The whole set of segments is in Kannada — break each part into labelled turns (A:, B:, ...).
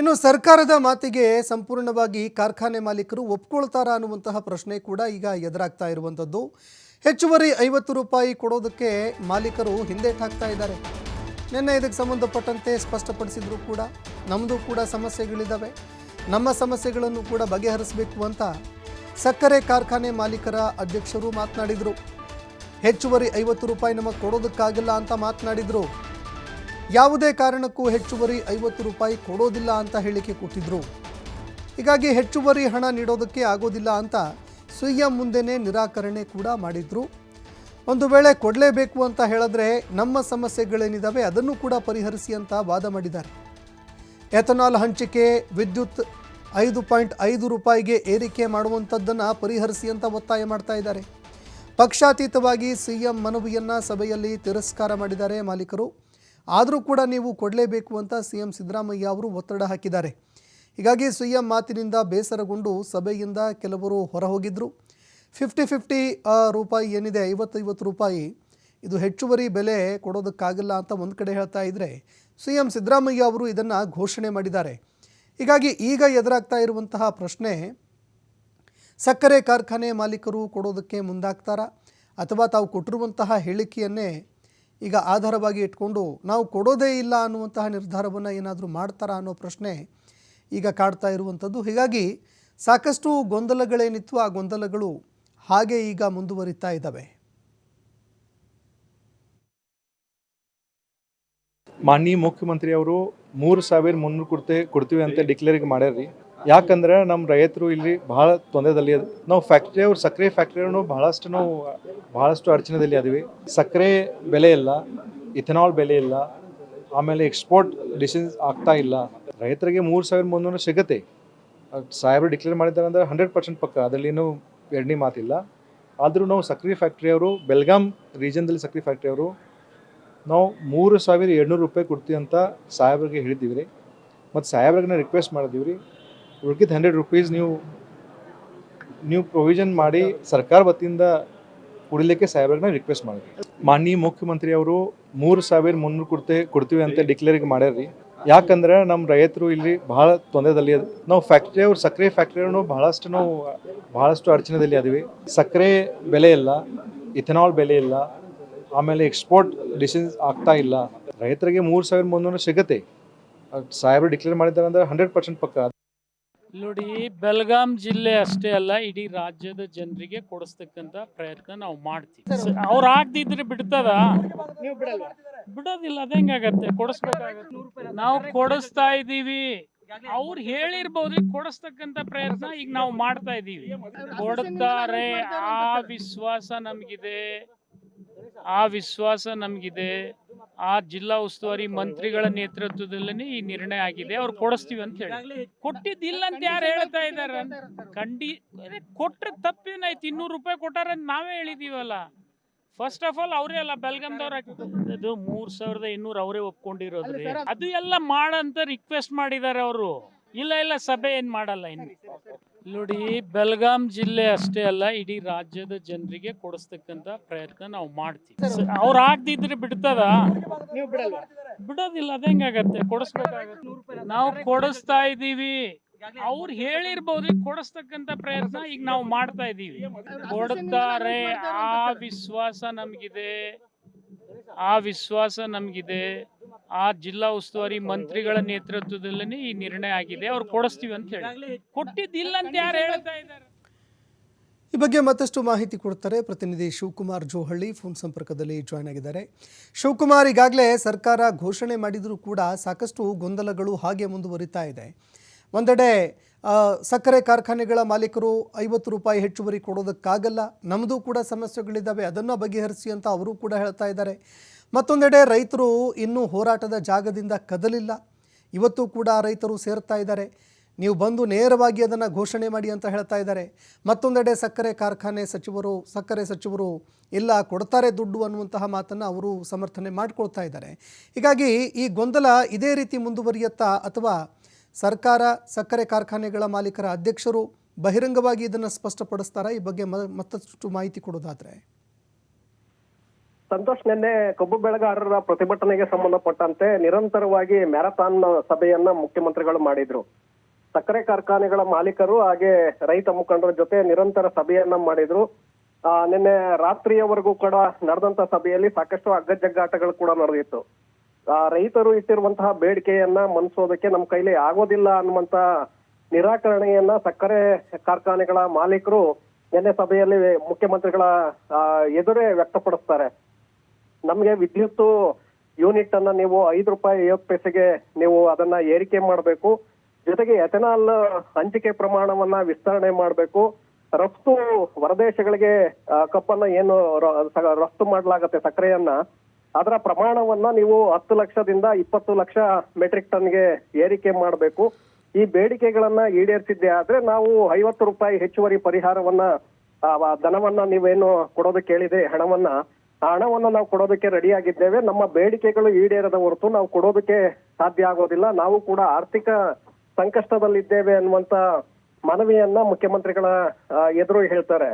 A: ಇನ್ನು ಸರ್ಕಾರದ ಮಾತಿಗೆ ಸಂಪೂರ್ಣವಾಗಿ ಕಾರ್ಖಾನೆ ಮಾಲೀಕರು ಒಪ್ಕೊಳ್ತಾರಾ ಅನ್ನುವಂತಹ ಪ್ರಶ್ನೆ ಕೂಡ ಈಗ ಎದುರಾಗ್ತಾ ಇರುವಂಥದ್ದು. ಹೆಚ್ಚುವರಿ ಐವತ್ತು ರೂಪಾಯಿ ಕೊಡೋದಕ್ಕೆ ಮಾಲೀಕರು ಹಿಂದೇಟಾಕ್ತಾ ಇದ್ದಾರೆ. ನಿನ್ನೆ ಇದಕ್ಕೆ ಸಂಬಂಧಪಟ್ಟಂತೆ ಸ್ಪಷ್ಟಪಡಿಸಿದ್ರು ಕೂಡ. ನಮ್ಮದು ಕೂಡ ಸಮಸ್ಯೆಗಳಿದ್ದಾವೆ ನಮ್ಮ ಸಮಸ್ಯೆಗಳನ್ನು ಕೂಡ ಬಗೆಹರಿಸಬೇಕು ಅಂತ ಸಕ್ಕರೆ ಕಾರ್ಖಾನೆ ಮಾಲೀಕರ ಅಧ್ಯಕ್ಷರು ಮಾತನಾಡಿದರು. ಹೆಚ್ಚುವರಿ ಐವತ್ತು ರೂಪಾಯಿ ನಮಗೆ ಕೊಡೋದಕ್ಕಾಗಿಲ್ಲ ಅಂತ ಮಾತನಾಡಿದರು. ಯಾವುದೇ ಕಾರಣಕ್ಕೂ ಹೆಚ್ಚುವರಿ ಐವತ್ತು ರೂಪಾಯಿ ಕೊಡೋದಿಲ್ಲ ಅಂತ ಹೇಳಿಕೆ ಕೊಟ್ಟಿದ್ರು. ಹೀಗಾಗಿ ಹೆಚ್ಚುವರಿ ಹಣ ನೀಡೋದಕ್ಕೆ ಆಗೋದಿಲ್ಲ ಅಂತ ಸಿಎಂ ಮುಂದೆನೇ ನಿರಾಕರಣೆ ಕೂಡ ಮಾಡಿದ್ರು. ಒಂದು ವೇಳೆ ಕೊಡಲೇಬೇಕು ಅಂತ ಹೇಳಿದ್ರೆ ನಮ್ಮ ಸಮಸ್ಯೆಗಳೇನಿದ್ದಾವೆ ಅದನ್ನು ಕೂಡ ಪರಿಹರಿಸಿ ಅಂತ ವಾದ ಮಾಡಿದ್ದಾರೆ. ಎಥನಾಲ್ ಹಂಚಿಕೆ, ವಿದ್ಯುತ್ ಐದು ಪಾಯಿಂಟ್ ಐದು ರೂಪಾಯಿಗೆ ಏರಿಕೆ ಮಾಡುವಂಥದ್ದನ್ನು ಪರಿಹರಿಸಿ ಅಂತ ಒತ್ತಾಯ ಮಾಡ್ತಾ ಇದ್ದಾರೆ. ಪಕ್ಷಾತೀತವಾಗಿ ಸಿಎಂ ಮನವಿಯನ್ನು ಸಭೆಯಲ್ಲಿ ತಿರಸ್ಕಾರ ಮಾಡಿದ್ದಾರೆ ಮಾಲೀಕರು. ಆದರೂ ಕೂಡ ನೀವು ಕೊಡಲೇಬೇಕು ಅಂತ ಸಿಎಂ ಸಿದ್ದರಾಮಯ್ಯ ಅವರು ಒತ್ತಡ ಹಾಕಿದ್ದಾರೆ. ಹೀಗಾಗಿ ಸಿಎಂ ಮಾತಿನಿಂದ ಬೇಸರಗೊಂಡು ಸಭೆಯಿಂದ ಕೆಲವರು ಹೊರ ಹೋಗಿದ್ದರು ಫಿಫ್ಟಿ ಫಿಫ್ಟಿ ರೂಪಾಯಿ ಏನಿದೆ, ಐವತ್ತೈವತ್ತು ರೂಪಾಯಿ, ಇದು ಹೆಚ್ಚುವರಿ ಬೆಲೆ ಕೊಡೋದಕ್ಕಾಗಲ್ಲ ಅಂತ ಒಂದು ಕಡೆ ಹೇಳ್ತಾ ಇದ್ದರೆ ಸಿ ಎಂ ಸಿದ್ದರಾಮಯ್ಯ ಅವರು ಇದನ್ನು ಘೋಷಣೆ ಮಾಡಿದ್ದಾರೆ. ಹೀಗಾಗಿ ಈಗ ಎದುರಾಗ್ತಾ ಇರುವಂತಹ ಪ್ರಶ್ನೆ, ಸಕ್ಕರೆ ಕಾರ್ಖಾನೆ ಮಾಲೀಕರು ಕೊಡೋದಕ್ಕೆ ಮುಂದಾಗ್ತಾರಾ? ಅಥವಾ ತಾವು ಕೊಟ್ಟಿರುವಂತಹ ಹೇಳಿಕೆಯನ್ನೇ ಈಗ ಆಧಾರವಾಗಿ ಇಟ್ಕೊಂಡು ನಾವು ಕೊಡೋದೇ ಇಲ್ಲ ಅನ್ನುವಂತಹ ನಿರ್ಧಾರವನ್ನು ಏನಾದರೂ ಮಾಡ್ತಾರಾ ಅನ್ನೋ ಪ್ರಶ್ನೆ ಈಗ ಕಾಡ್ತಾ ಇರುವಂಥದ್ದು. ಹೀಗಾಗಿ ಸಾಕಷ್ಟು ಗೊಂದಲಗಳೇನಿತ್ತು, ಆ ಗೊಂದಲಗಳು ಹಾಗೆ ಈಗ ಮುಂದುವರಿತಾ ಇದ್ದಾವೆ.
B: ಮಾನ್ಯ ಮುಖ್ಯಮಂತ್ರಿ ಅವರು ಮೂರು ಸಾವಿರ ಮುನ್ನೂರು ಕೊಡ್ತೆ ಕೊಡ್ತೀವಿ ಅಂತ ಡಿಕ್ಲೇರ್ ಮಾಡ್ಯಾರ್ರಿ. ಯಾಕಂದ್ರೆ ನಮ್ಮ ರೈತರು ಇಲ್ಲಿ ಭಾಳ ತೊಂದರೆದಲ್ಲಿ ನಾವು ಫ್ಯಾಕ್ಟ್ರಿ ಅವ್ರ ಸಕ್ಕರೆ ಫ್ಯಾಕ್ಟ್ರಿಯೂ ಬಹಳಷ್ಟು ನಾವು ಬಹಳಷ್ಟು ಅಡಚಣೆದಲ್ಲಿ ಅದೀವಿ. ಸಕ್ಕರೆ ಬೆಲೆ ಇಲ್ಲ, ಇಥೆನಾಲ್ ಬೆಲೆ ಇಲ್ಲ, ಆಮೇಲೆ ಎಕ್ಸ್ಪೋರ್ಟ್ ಡಿಸಿಸ್ ಆಗ್ತಾ ಇಲ್ಲ. ರೈತರಿಗೆ ಮೂರು ಸಾವಿರ ಮುನ್ನೂರು ಸಿಗುತ್ತೆ. ಸಾಹೇಬರು ಡಿಕ್ಲೇರ್ ಮಾಡಿದ್ದಾರೆ ಅಂದ್ರೆ ಹಂಡ್ರೆಡ್ ಪರ್ಸೆಂಟ್ ಪಕ್ಕ, ಅದರಲ್ಲಿ ಏನು ಎರಡನೇ ಮಾತಿಲ್ಲ. ಆದರೂ ನಾವು ಸಕ್ಕರೆ ಫ್ಯಾಕ್ಟ್ರಿಯವರು ಬೆಲ್ಗಾಮ್ ರೀಜನ್ದಲ್ಲಿ ಸಕ್ಕರೆ ಫ್ಯಾಕ್ಟ್ರಿಯವರು ನಾವು ಮೂರು ಸಾವಿರ ಎರಡುನೂರು ರೂಪಾಯಿ ಕೊಡ್ತೀವಿ ಅಂತ ಸಾಹೇಬ್ರಿಗೆ ಹೇಳಿದ್ದೀವಿ ರೀ. ಮತ್ತು ಸಾಹೇಬ್ರಿಗೆ ರಿಕ್ವೆಸ್ಟ್ ಮಾಡಿದ್ದೀವಿ ರೀ ಉಳ್ಕಿದ ಹಂಡ್ರೆಡ್ ರುಪೀಸ್ ನೀವು ನೀವು ಪ್ರೊವಿಷನ್ ಮಾಡಿ ಸರ್ಕಾರ ವತಿಯಿಂದ ಕುಡಿಲಿಕ್ಕೆ ಸಾಹೇಬ್ರಿಗೆ ರಿಕ್ವೆಸ್ಟ್ ಮಾಡಿದ್ವಿ. ಮಾನ್ಯ ಮುಖ್ಯಮಂತ್ರಿ ಅವರು ಮೂರು ಸಾವಿರ ಮುನ್ನೂರು ಕೊಡ್ತೆ ಕೊಡ್ತೀವಿ ಅಂತ ಡಿಕ್ಲೇರ್ ಮಾಡ್ಯಾರ್ರಿ. ಯಾಕಂದ್ರೆ ನಮ್ಮ ರೈತರು ಇಲ್ಲಿ ಬಹಳ ತೊಂದರೆದಲ್ಲಿ ನಾವು ಫ್ಯಾಕ್ಟ್ರಿ ಅವ್ರ ಸಕ್ಕರೆ ಫ್ಯಾಕ್ಟ್ರಿಯನ್ನು ಬಹಳಷ್ಟು ನಾವು, ಬಹಳಷ್ಟು ಅಡಚಣೆದಲ್ಲಿ ಅದೀವಿ. ಸಕ್ಕರೆ ಬೆಲೆ ಇಲ್ಲ, ಇಥೆನಾಲ್ ಬೆಲೆ ಇಲ್ಲ, ಆಮೇಲೆ ಎಕ್ಸ್ಪೋರ್ಟ್ ಡಿಸಿಸ್ ಆಗ್ತಾ ಇಲ್ಲ. ರೈತರಿಗೆ ಮೂರು ಸಾವಿರ ಮುನ್ನೂರು ಸಿಗತ್ತೆ. ಸಾಹೇಬರು ಡಿಕ್ಲೇರ್ ಮಾಡಿದ್ದಾರೆ ಅಂದ್ರೆ ಹಂಡ್ರೆಡ್ ಪರ್ಸೆಂಟ್ ಪಕ್ಕ.
C: ನೋಡಿ ಬೆಳಗಾಂ ಜಿಲ್ಲೆ ಅಷ್ಟೇ ಅಲ್ಲ ಇಡೀ ರಾಜ್ಯದ ಜನರಿಗೆ ಕೊಡಿಸ್ತಕ್ಕಂತ ಪ್ರಯತ್ನ ನಾವು ಮಾಡ್ತೀವಿ. ಅವ್ರು ಆಗ್ದಿದ್ರೆ ಬಿಡ್ತದ? ಬಿಡೋದಿಲ್ಲ ಅದ ಹೆಂಗಾಗತ್ತೆ? ಕೊಡಿಸ್ಬೇಕಾಗತ್ತೆ. ನಾವು ಕೊಡಿಸ್ತಾ ಇದ್ದೀವಿ. ಅವ್ರು ಹೇಳಿರ್ಬೋದು ಕೊಡಿಸ್ತಕ್ಕಂತ ಪ್ರಯತ್ನ ಈಗ ನಾವು ಮಾಡ್ತಾ ಇದೀವಿ ಕೊಡ್ತಾರೆ ಆ ವಿಶ್ವಾಸ ನಮ್ಗಿದೆ. ಆ ವಿಶ್ವಾಸ ನಮಗಿದೆ. ಆ ಜಿಲ್ಲಾ ಉಸ್ತುವಾರಿ ಮಂತ್ರಿಗಳ ನೇತೃತ್ವದಲ್ಲೇ ಈ ನಿರ್ಣಯ ಆಗಿದೆ. ಅವ್ರು ಕೊಡಿಸ್ತೀವಿ ಅಂತ ಹೇಳಿ. ಕೊಟ್ಟಿದ್ದಿಲ್ಲ ಅಂತ ಯಾರು ಹೇಳ್ತಾ ಇದ್ದಾರೆ ಖಂಡಿ ಕೊಟ್ಟರೆ ಕೊಟ್ರೆ ತಪ್ಪೇನಾಯ್ತು? ಇನ್ನೂರು ರೂಪಾಯಿ ಕೊಟ್ಟಾರ ನಾವೇ ಹೇಳಿದೀವಲ್ಲ. ಫಸ್ಟ್ ಆಫ್ ಆಲ್ ಅವರೇ ಅಲ್ಲ ಬೆಲ್ಗಮ್ದವ್ರು ಅದು ಮೂರ್ ಸಾವಿರದ ಇನ್ನೂರು ಅವರೇ ಒಪ್ಕೊಂಡಿರೋದ್ರಿ. ಅದು ಎಲ್ಲ ಮಾಡಂತ ರಿಕ್ವೆಸ್ಟ್ ಮಾಡಿದ್ದಾರೆ ಅವರು. ಇಲ್ಲ ಇಲ್ಲ ಸಭೆ ಏನ್ ಮಾಡಲ್ಲ ಇನ್ನು. ನೋಡಿ ಬೆಳಗಾಂ ಜಿಲ್ಲೆ ಅಷ್ಟೇ ಅಲ್ಲ ಇಡೀ ರಾಜ್ಯದ ಜನರಿಗೆ ಕೊಡಿಸ್ತಕ್ಕಂತ ಪ್ರಯತ್ನ ನಾವು ಮಾಡ್ತೀವಿ. ಅವ್ರು ಆಗ್ದಿದ್ರೆ ಬಿಡ್ತದ? ಬಿಡೋದಿಲ್ಲ ಅದ ಹೆಂಗಾಗತ್ತೆ ಕೊಡಿಸ್ಬೇಕಾಗತ್ತೆ. ನಾವು ಕೊಡಿಸ್ತಾ ಇದ್ದೀವಿ. ಅವ್ರು ಹೇಳಿರ್ಬೋದು ಕೊಡಿಸ್ತಕ್ಕಂತ ಪ್ರಯತ್ನ ಈಗ ನಾವು ಮಾಡ್ತಾ ಇದ್ದೀವಿ. ಕೊಡ್ತಾರೆ. ಆ ವಿಶ್ವಾಸ ನಮ್ಗಿದೆ. ಆ ವಿಶ್ವಾಸ ನಮ್ಗಿದೆ. ಆ ಜಿಲ್ಲಾ ಉಸ್ತುವಾರಿ ಮಂತ್ರಿಗಳ ನೇತೃತ್ವದಲ್ಲೇ ಈ ನಿರ್ಣಯ ಆಗಿದೆ. ಅವ್ರು ಕೊಡಿಸ್ತೀವಿ ಅಂತ ಹೇಳಿ. ಕೊಟ್ಟಿದ್ದಿಲ್ಲ ಅಂತ ಯಾರು ಹೇಳ್ತಾ ಇದ್ದಾರೆ.
A: ಈ ಬಗ್ಗೆ ಮತ್ತಷ್ಟು ಮಾಹಿತಿ ಕೊಡ್ತಾರೆ ಪ್ರತಿನಿಧಿ ಶಿವಕುಮಾರ್ ಜೋಹಳ್ಳಿ ಫೋನ್ ಸಂಪರ್ಕದಲ್ಲಿ ಜಾಯ್ನ್ ಆಗಿದ್ದಾರೆ. ಶಿವಕುಮಾರ್ ಈಗಾಗಲೇ ಸರ್ಕಾರ ಘೋಷಣೆ ಮಾಡಿದರೂ ಕೂಡ ಸಾಕಷ್ಟು ಗೊಂದಲಗಳು ಹಾಗೆ ಮುಂದುವರಿತಾ ಇದೆ. ಒಂದೆಡೆ ಸಕ್ಕರೆ ಕಾರ್ಖಾನೆಗಳ ಮಾಲೀಕರು ಐವತ್ತು ರೂಪಾಯಿ ಹೆಚ್ಚುವರಿ ಕೊಡೋದಕ್ಕಾಗಲ್ಲ. ನಮ್ಮದು ಕೂಡ ಸಮಸ್ಯೆಗಳಿದ್ದಾವೆ. ಅದನ್ನು ಬಗೆಹರಿಸಿ ಅಂತ ಅವರು ಕೂಡ ಹೇಳ್ತಾ ಇದ್ದಾರೆ. ಮತ್ತೊಂದೆಡೆ ರೈತರು ಇನ್ನೂ ಹೋರಾಟದ ಜಾಗದಿಂದ ಕದಲಿಲ್ಲ. ಇವತ್ತು ಕೂಡ ರೈತರು ಸೇರ್ತಾ ಇದ್ದಾರೆ. ನೀವು ಬಂದು ನೇರವಾಗಿ ಅದನ್ನು ಘೋಷಣೆ ಮಾಡಿ ಅಂತ ಹೇಳ್ತಾ ಇದ್ದಾರೆ. ಮತ್ತೊಂದೆಡೆ ಸಕ್ಕರೆ ಕಾರ್ಖಾನೆ ಸಚಿವರು, ಸಕ್ಕರೆ ಸಚಿವರು ಎಲ್ಲ ಕೊಡ್ತಾರೆ ದುಡ್ಡು ಅನ್ನುವಂತಹ ಮಾತನ್ನು ಅವರು ಸಮರ್ಥನೆ ಮಾಡ್ಕೊಳ್ತಾ ಇದ್ದಾರೆ. ಹೀಗಾಗಿ ಈ ಗೊಂದಲ ಇದೇ ರೀತಿ ಮುಂದುವರಿಯುತ್ತಾ ಅಥವಾ ಸರ್ಕಾರ, ಸಕ್ಕರೆ ಕಾರ್ಖಾನೆಗಳ ಮಾಲೀಕರ ಅಧ್ಯಕ್ಷರು ಬಹಿರಂಗವಾಗಿ ಇದನ್ನು ಸ್ಪಷ್ಟಪಡಿಸ್ತಾರಾ? ಈ ಬಗ್ಗೆ ಮತ್ತಷ್ಟು ಮಾಹಿತಿ ಕೊಡೋದಾದರೆ.
D: ಸಂತೋಷ್ ನಿನ್ನೆ ಕಬ್ಬು ಬೆಳೆಗಾರರ ಪ್ರತಿಭಟನೆಗೆ ಸಂಬಂಧಪಟ್ಟಂತೆ ನಿರಂತರವಾಗಿ ಮ್ಯಾರಥಾನ್ ಸಭೆಯನ್ನ ಮುಖ್ಯಮಂತ್ರಿಗಳು ಮಾಡಿದ್ರು. ಸಕ್ಕರೆ ಕಾರ್ಖಾನೆಗಳ ಮಾಲೀಕರು ಹಾಗೆ ರೈತ ಮುಖಂಡರ ಜೊತೆ ನಿರಂತರ ಸಭೆಯನ್ನ ಮಾಡಿದ್ರು. ಆ, ನಿನ್ನೆ ರಾತ್ರಿಯವರೆಗೂ ಕೂಡ ನಡೆದಂತ ಸಭೆಯಲ್ಲಿ ಸಾಕಷ್ಟು ಅಗ್ಗಜಗ್ಗಾಟಗಳು ಕೂಡ ನಡೆದಿತ್ತು. ಆ, ರೈತರು ಇಟ್ಟಿರುವಂತಹ ಬೇಡಿಕೆಯನ್ನ ಮನ್ಸೋದಕ್ಕೆ ನಮ್ಮ ಕೈಲಿ ಆಗೋದಿಲ್ಲ ಅನ್ನುವಂತ ನಿರಾಕರಣೆಯನ್ನ ಸಕ್ಕರೆ ಕಾರ್ಖಾನೆಗಳ ಮಾಲೀಕರು ನಿನ್ನೆ ಸಭೆಯಲ್ಲಿ ಮುಖ್ಯಮಂತ್ರಿಗಳ ಎದುರೇ ವ್ಯಕ್ತಪಡಿಸ್ತಾರೆ. ನಮ್ಗೆ ವಿದ್ಯುತ್ ಯೂನಿಟ್ ಅನ್ನ ನೀವು ಐದು ರೂಪಾಯಿ ಐವತ್ತು ಪೈಸೆಗೆ ನೀವು ಅದನ್ನ ಏರಿಕೆ ಮಾಡಬೇಕು. ಜೊತೆಗೆ ಎಥೆನಾಲ್ ಹಂಚಿಕೆ ಪ್ರಮಾಣವನ್ನ ವಿಸ್ತರಣೆ ಮಾಡಬೇಕು. ರಫ್ತು ಹೊರದೇಶಗಳಿಗೆ ಕಪ್ಪನ್ನ ಏನು ರಫ್ತು ಮಾಡಲಾಗತ್ತೆ ಸಕ್ಕರೆಯನ್ನ. ಅದರ ಪ್ರಮಾಣವನ್ನ ನೀವು ಹತ್ತು ಲಕ್ಷದಿಂದ ಇಪ್ಪತ್ತು ಲಕ್ಷ ಮೆಟ್ರಿಕ್ ಟನ್ಗೆ ಏರಿಕೆ ಮಾಡಬೇಕು. ಈ ಬೇಡಿಕೆಗಳನ್ನ ಈಡೇರಿಸಿದ್ದೆ ಆದ್ರೆ ನಾವು ಐವತ್ತು ರೂಪಾಯಿ ಹೆಚ್ಚುವರಿ ಪರಿಹಾರವನ್ನ ಧನವನ್ನ ನೀವೇನು ಕೊಡೋದಕ್ಕೆ ಹೇಳಿದೆ ಹಣವನ್ನ ಹಣವನ್ನ ನಾವು ಕೊಡೋದಕ್ಕೆ ರೆಡಿ ಆಗಿದ್ದೇವೆ. ನಮ್ಮ ಬೇಡಿಕೆಗಳು ಈಡೇರದ ಹೊರತು ನಾವು ಕೊಡೋದಕ್ಕೆ ಸಾಧ್ಯ ಆಗೋದಿಲ್ಲ. ನಾವು ಕೂಡ ಆರ್ಥಿಕ ಸಂಕಷ್ಟದಲ್ಲಿದ್ದೇವೆ ಅನ್ನುವಂತ ಮನವಿಯನ್ನ ಮುಖ್ಯಮಂತ್ರಿಗಳ ಎದುರು ಹೇಳ್ತಾರೆ.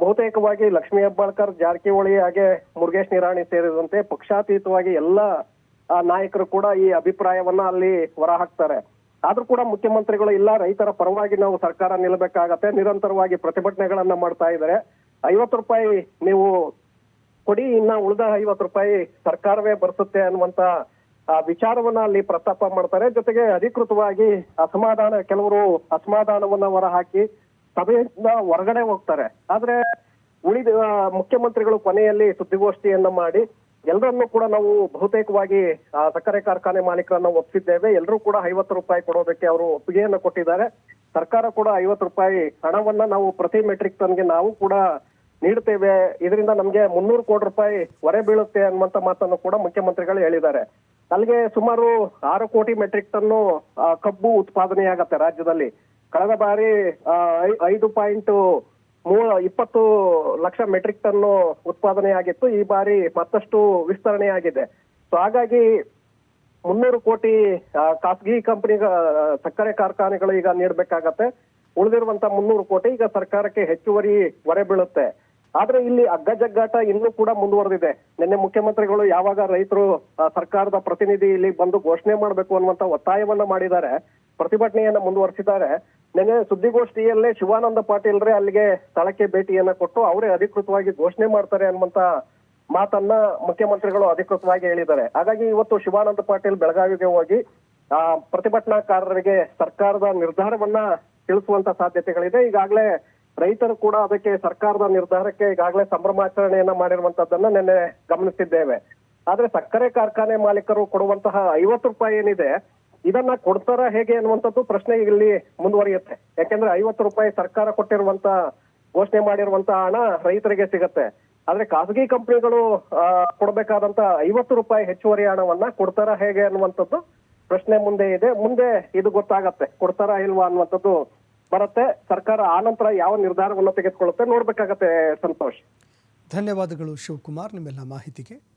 D: ಬಹುತೇಕವಾಗಿ ಲಕ್ಷ್ಮೀ ಹೆಬ್ಬಾಳ್ಕರ್, ಜಾರಕಿಹೊಳಿ ಹಾಗೆ ಮುರುಗೇಶ್ ನಿರಾಣಿ ಸೇರಿದಂತೆ ಪಕ್ಷಾತೀತವಾಗಿ ಎಲ್ಲ ನಾಯಕರು ಕೂಡ ಈ ಅಭಿಪ್ರಾಯವನ್ನ ಅಲ್ಲಿ ಹೊರಹಾಕ್ತಾರೆ. ಆದ್ರೂ ಕೂಡ ಮುಖ್ಯಮಂತ್ರಿಗಳು ಇಲ್ಲ, ರೈತರ ಪರವಾಗಿ ನಾವು ಸರ್ಕಾರ ನಿಲ್ಲಬೇಕಾಗತ್ತೆ. ನಿರಂತರವಾಗಿ ಪ್ರತಿಭಟನೆಗಳನ್ನ ಮಾಡ್ತಾ ಇದ್ದಾರೆ. ಐವತ್ತು ರೂಪಾಯಿ ನೀವು ಕೊಡಿ, ಇನ್ನ ಉಳಿದ ಐವತ್ತು ರೂಪಾಯಿ ಸರ್ಕಾರವೇ ಬರ್ಸುತ್ತೆ ಅನ್ನುವಂತ ವಿಚಾರವನ್ನ ಅಲ್ಲಿ ಪ್ರಸ್ತಾಪ ಮಾಡ್ತಾರೆ. ಜೊತೆಗೆ ಅಧಿಕೃತವಾಗಿ ಅಸಮಾಧಾನ, ಕೆಲವರು ಅಸಮಾಧಾನವನ್ನ ಹೊರಹಾಕಿ ಸಭೆಯಿಂದ ಹೊರಗಡೆ ಹೋಗ್ತಾರೆ. ಆದ್ರೆ, ಉಳಿದ ಮುಖ್ಯಮಂತ್ರಿಗಳು ಕೊನೆಯಲ್ಲಿ ಸುದ್ದಿಗೋಷ್ಠಿಯನ್ನ ಮಾಡಿ ಎಲ್ಲರನ್ನೂ ಕೂಡ ನಾವು ಬಹುತೇಕವಾಗಿ ಸಕ್ಕರೆ ಕಾರ್ಖಾನೆ ಮಾಲೀಕರನ್ನ ಒಪ್ಪಿಸಿದ್ದೇವೆ ಎಲ್ಲರೂ ಕೂಡ ಐವತ್ತು ರೂಪಾಯಿ ಕೊಡೋದಕ್ಕೆ ಅವರು ಒಪ್ಪಿಗೆಯನ್ನು ಕೊಟ್ಟಿದ್ದಾರೆ. ಸರ್ಕಾರ ಕೂಡ ಐವತ್ತು ರೂಪಾಯಿ ಹಣವನ್ನ ನಾವು ಪ್ರತಿ ಮೆಟ್ರಿಕ್ ಟನ್ಗೆ ನಾವು ಕೂಡ ನೀಡ್ತೇವೆ ಇದರಿಂದ ನಮ್ಗೆ ಮುನ್ನೂರು ಕೋಟಿ ರೂಪಾಯಿ ಹೊರೆ ಬೀಳುತ್ತೆ ಅನ್ನುವಂತ ಮಾತನ್ನು ಕೂಡ ಮುಖ್ಯಮಂತ್ರಿಗಳು ಹೇಳಿದ್ದಾರೆ. ಅಲ್ಲಿಗೆ ಸುಮಾರು ಆರು ಕೋಟಿ ಮೆಟ್ರಿಕ್ ಟನ್ನು ಕಬ್ಬು ಉತ್ಪಾದನೆಯಾಗತ್ತೆ ರಾಜ್ಯದಲ್ಲಿ. ಕಳೆದ ಬಾರಿ ಐದು ಪಾಯಿಂಟ್ ಮೂ, ಇಪ್ಪತ್ತು ಲಕ್ಷ ಮೆಟ್ರಿಕ್ ಟನ್ನು ಉತ್ಪಾದನೆಯಾಗಿತ್ತು. ಈ ಬಾರಿ ಮತ್ತಷ್ಟು ವಿಸ್ತರಣೆಯಾಗಿದೆ. ಸೊ ಹಾಗಾಗಿ ಮುನ್ನೂರು ಕೋಟಿ ಖಾಸಗಿ ಕಂಪನಿ ಸಕ್ಕರೆ ಕಾರ್ಖಾನೆಗಳು ಈಗ ನೀಡಬೇಕಾಗತ್ತೆ. ಉಳಿದಿರುವಂತ ಮುನ್ನೂರು ಕೋಟಿ ಈಗ ಸರ್ಕಾರಕ್ಕೆ ಹೆಚ್ಚುವರಿ ಹೊರೆ ಬೀಳುತ್ತೆ. ಆದ್ರೆ ಇಲ್ಲಿ ಅಗ್ಗಜಗ್ಗಾಟ ಇನ್ನೂ ಕೂಡ ಮುಂದುವರೆದಿದೆ. ನಿನ್ನೆ ಮುಖ್ಯಮಂತ್ರಿಗಳು ಯಾವಾಗ ರೈತರು ಸರ್ಕಾರದ ಪ್ರತಿನಿಧಿ ಇಲ್ಲಿ ಬಂದು ಘೋಷಣೆ ಮಾಡಬೇಕು ಅನ್ನುವಂತ ಒತ್ತಾಯವನ್ನ ಮಾಡಿದ್ದಾರೆ, ಪ್ರತಿಭಟನೆಯನ್ನ ಮುಂದುವರಿಸಿದ್ದಾರೆ. ನಿನ್ನೆ ಸುದ್ದಿಗೋಷ್ಠಿಯಲ್ಲೇ ಶಿವಾನಂದ ಪಾಟೀಲ್ರೇ ಅಲ್ಲಿಗೆ ಸ್ಥಳಕ್ಕೆ ಭೇಟಿಯನ್ನ ಕೊಟ್ಟು ಅವರೇ ಅಧಿಕೃತವಾಗಿ ಘೋಷಣೆ ಮಾಡ್ತಾರೆ ಅನ್ನುವಂತ ಮಾತನ್ನ ಮುಖ್ಯಮಂತ್ರಿಗಳು ಅಧಿಕೃತವಾಗಿ ಹೇಳಿದ್ದಾರೆ. ಹಾಗಾಗಿ ಇವತ್ತು ಶಿವಾನಂದ ಪಾಟೀಲ್ ಬೆಳಗಾವಿಗೆ ಹೋಗಿ, ಆ, ಪ್ರತಿಭಟನಾಕಾರರಿಗೆ ಸರ್ಕಾರದ ನಿರ್ಧಾರವನ್ನ ತಿಳಿಸುವಂತ ಸಾಧ್ಯತೆಗಳಿದೆ. ಈಗಾಗಲೇ ರೈತರು ಕೂಡ ಅದಕ್ಕೆ ಸರ್ಕಾರದ ನಿರ್ಧಾರಕ್ಕೆ ಈಗಾಗಲೇ ಸಂಭ್ರಮಾಚರಣೆಯನ್ನ ಮಾಡಿರುವಂತದ್ದನ್ನ ನಿನ್ನೆ ಗಮನಿಸಿದ್ದೇವೆ. ಆದ್ರೆ ಸಕ್ಕರೆ ಕಾರ್ಖಾನೆ ಮಾಲೀಕರು ಕೊಡುವಂತಹ ಐವತ್ತು ರೂಪಾಯಿ ಏನಿದೆ, ಇದನ್ನ ಕೊಡ್ತಾರ ಹೇಗೆ ಅನ್ನುವಂಥದ್ದು ಪ್ರಶ್ನೆ ಇಲ್ಲಿ ಮುಂದುವರಿಯುತ್ತೆ. ಯಾಕೆಂದ್ರೆ ಐವತ್ತು ರೂಪಾಯಿ ಸರ್ಕಾರ ಕೊಟ್ಟಿರುವಂತ, ಘೋಷಣೆ ಮಾಡಿರುವಂತ ಹಣ ರೈತರಿಗೆ ಸಿಗತ್ತೆ. ಆದ್ರೆ ಖಾಸಗಿ ಕಂಪನಿಗಳು ಕೊಡಬೇಕಾದಂತ ಐವತ್ತು ರೂಪಾಯಿ ಹೆಚ್ಚುವರಿ ಹಣವನ್ನ ಕೊಡ್ತಾರ ಹೇಗೆ ಅನ್ನುವಂಥದ್ದು ಪ್ರಶ್ನೆ ಮುಂದೆ ಇದೆ. ಮುಂದೆ ಇದು ಗೊತ್ತಾಗತ್ತೆ, ಕೊಡ್ತಾರ ಇಲ್ವಾ ಅನ್ನುವಂಥದ್ದು ಬರುತ್ತೆ. ಸರ್ಕಾರ ಆ ನಂತರ ಯಾವ ನಿರ್ಧಾರವನ್ನು ತೆಗೆದುಕೊಳ್ಳುತ್ತೆ ನೋಡ್ಬೇಕಾಗತ್ತೆ ಸಂತೋಷ್.
A: ಧನ್ಯವಾದಗಳು ಶಿವಕುಮಾರ್ ನಿಮ್ಮೆಲ್ಲ ಮಾಹಿತಿಗೆ.